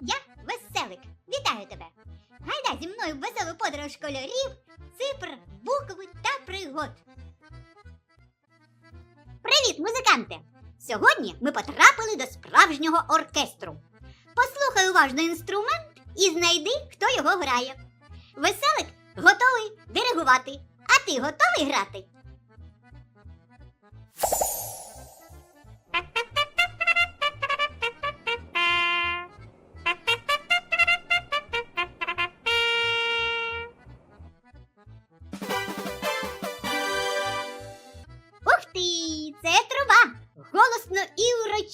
я веселик. Вітаю тебе! Гайда зі мною веселу подорож кольорів, цифр, букв та пригод. Привіт, музиканти! Сьогодні ми потрапили до справжнього оркестру. Послухай уважно інструмент і знайди, хто його грає. Веселик готовий диригувати, а ти готовий грати?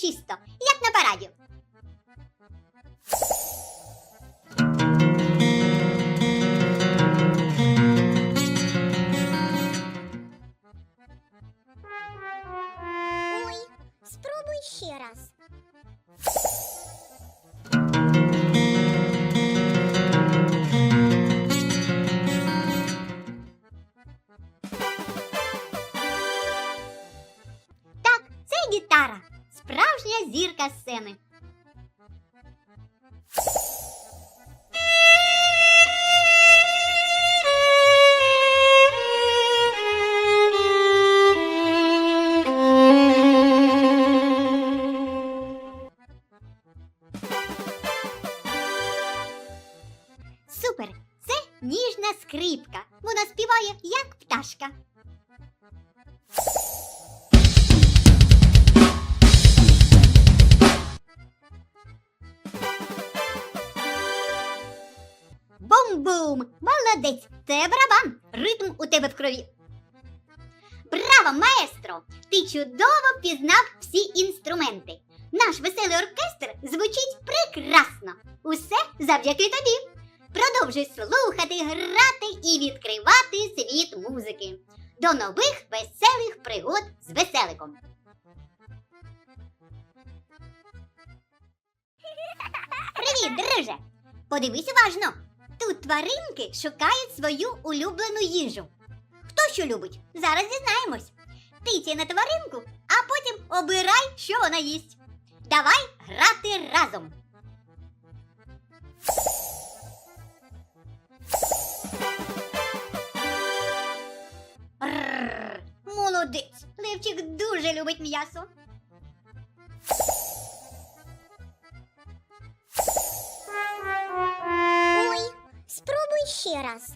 І урочисто, як на параді. Справжня зірка сцени. Супер! Це ніжна скрипка. Вона співає як пташка. Бум-бум! Молодець! Це барабан! Ритм у тебе в крові. Браво, маестро! Ти чудово впізнав всі інструменти. Наш веселий оркестр звучить прекрасно. Усе завдяки тобі. Продовжуй слухати, грати і відкривати світ музики. До нових веселих пригод з веселиком. Привіт, друже! Подивись уважно. Тут тваринки шукають свою улюблену їжу. Хто що любить? Зараз дізнаємось. Тицяй на тваринку, а потім обирай, що вона їсть. Давай грати разом. Молодець! Левчик дуже любить м'ясо. Ще раз.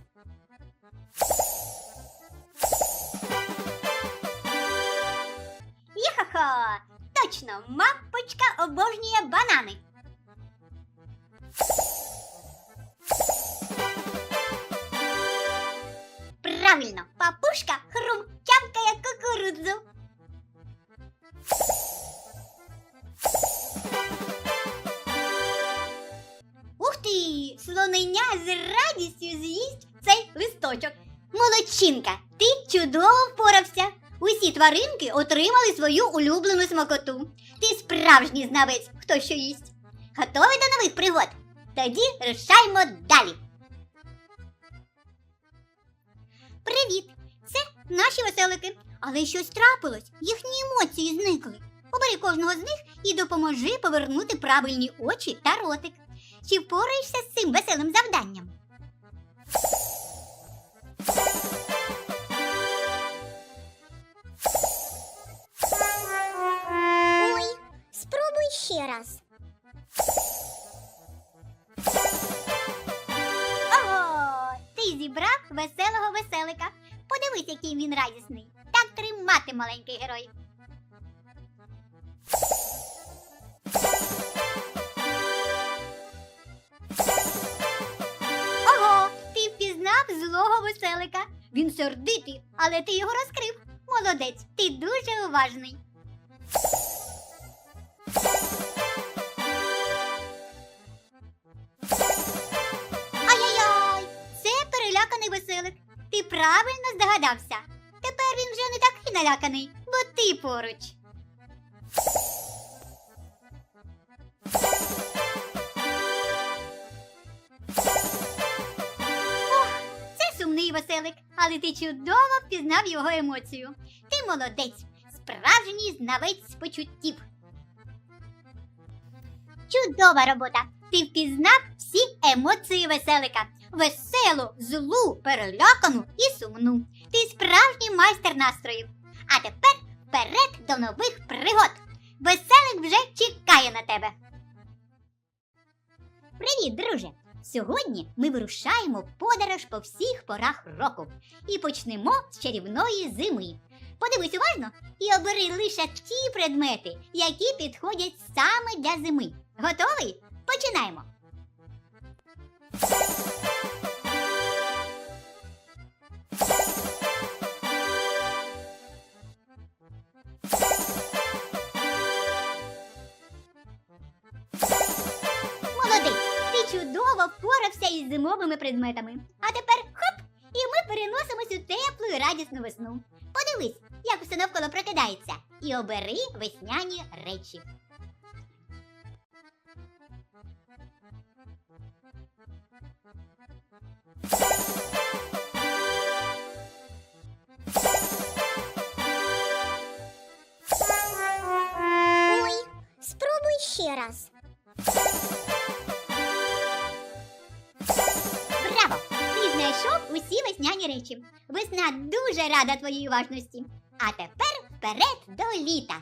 Йо-хо-хо! Точно, мапочка обожнює банани. Правильно, папушка хрум тямкає кукурудзу. Цей. Молодчинка, ти чудово впорався. Усі тваринки отримали свою улюблену смакоту. Ти справжній знавець, хто що їсть. Готовий до нових пригод? Тоді рушаймо далі. Привіт! Це наші веселики. Але щось трапилось, їхні емоції зникли. Обери кожного з них і допоможи повернути правильні очі та ротик. Чи впораєшся з цим веселим завданням? Ще раз. Ого! Ти зібрав веселого веселика. Подивись, який він радісний. Так тримати, маленький герой. Ого, ти впізнав злого веселика. Він сердитий, але ти його розкрив. Молодець, ти дуже уважний. Переляканий веселик. Ти правильно здогадався. Тепер він вже не такий наляканий, бо ти поруч. Ох, це сумний веселик, але ти чудово впізнав його емоцію. Ти молодець, справжній знавець почуттів. Чудова робота! Ти впізнав всі емоції веселика. Веселу, злу, перелякану і сумну. Ти справжній майстер настроїв. А тепер вперед до нових пригод. Веселик вже чекає на тебе. Привіт, друже! Сьогодні ми вирушаємо в подорож по всіх порах року і почнемо з чарівної зими. Подивись уважно і обери лише ті предмети, які підходять саме для зими. Готовий? Починаємо! Молодець! Ти чудово впорався із зимовими предметами. А тепер хоп! І ми переносимось у теплу і радісну весну. Подивись, як все навколо прокидається, і обери весняні речі. Раз. Браво! Ти знайшов усі весняні речі. Весна дуже рада твоїй уважності. А тепер вперед до літа.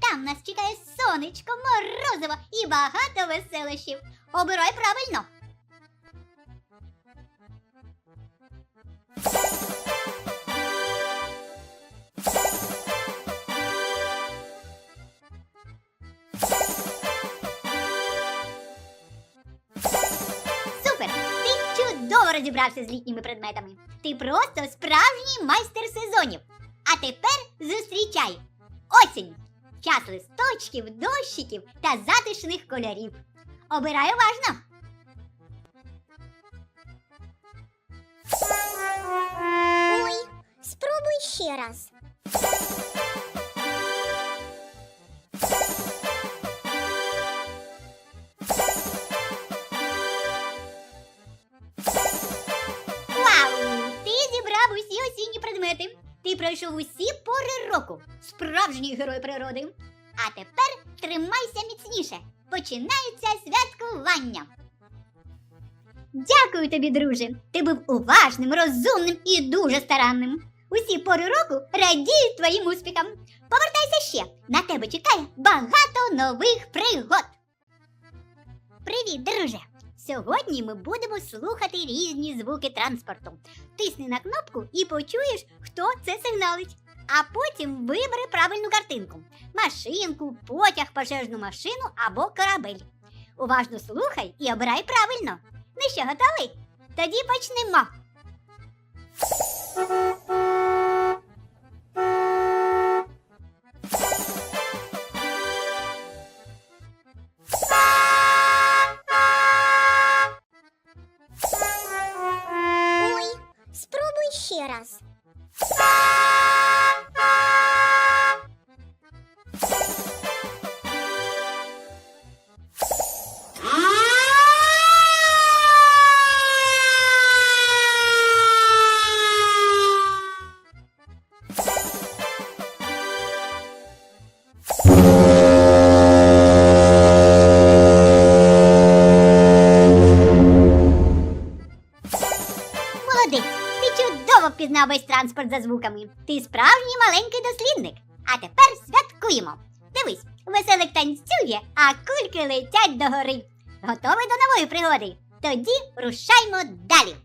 Там нас чекає сонечко, морозиво і багато веселощів. Обирай правильно. Розібрався з літніми предметами. Ти просто справжній майстер сезонів. А тепер зустрічай осінь! Час листочків, дощиків та затишних кольорів. Обирай уважно. Ой, спробуй ще раз. Ти усі пори року. Справжній герой природи. А тепер тримайся міцніше. Починається святкування. Дякую тобі, друже. Ти був уважним, розумним і дуже старанним. Усі пори року радіють твоїм успіхам. Повертайся ще. На тебе чекає багато нових пригод. Привіт, друже! Сьогодні ми будемо слухати різні звуки транспорту. Тисни на кнопку і почуєш, хто це сигналить. А потім вибери правильну картинку: машинку, потяг, пожежну машину або корабель. Уважно слухай і обирай правильно. Ну що, готовий? Тоді почнемо. Ще раз. Транспорт за звуками. Ти справжній маленький дослідник. А тепер святкуємо. Дивись, веселик танцює, а кульки летять догори. Готовий до нової пригоди? Тоді рушаймо далі.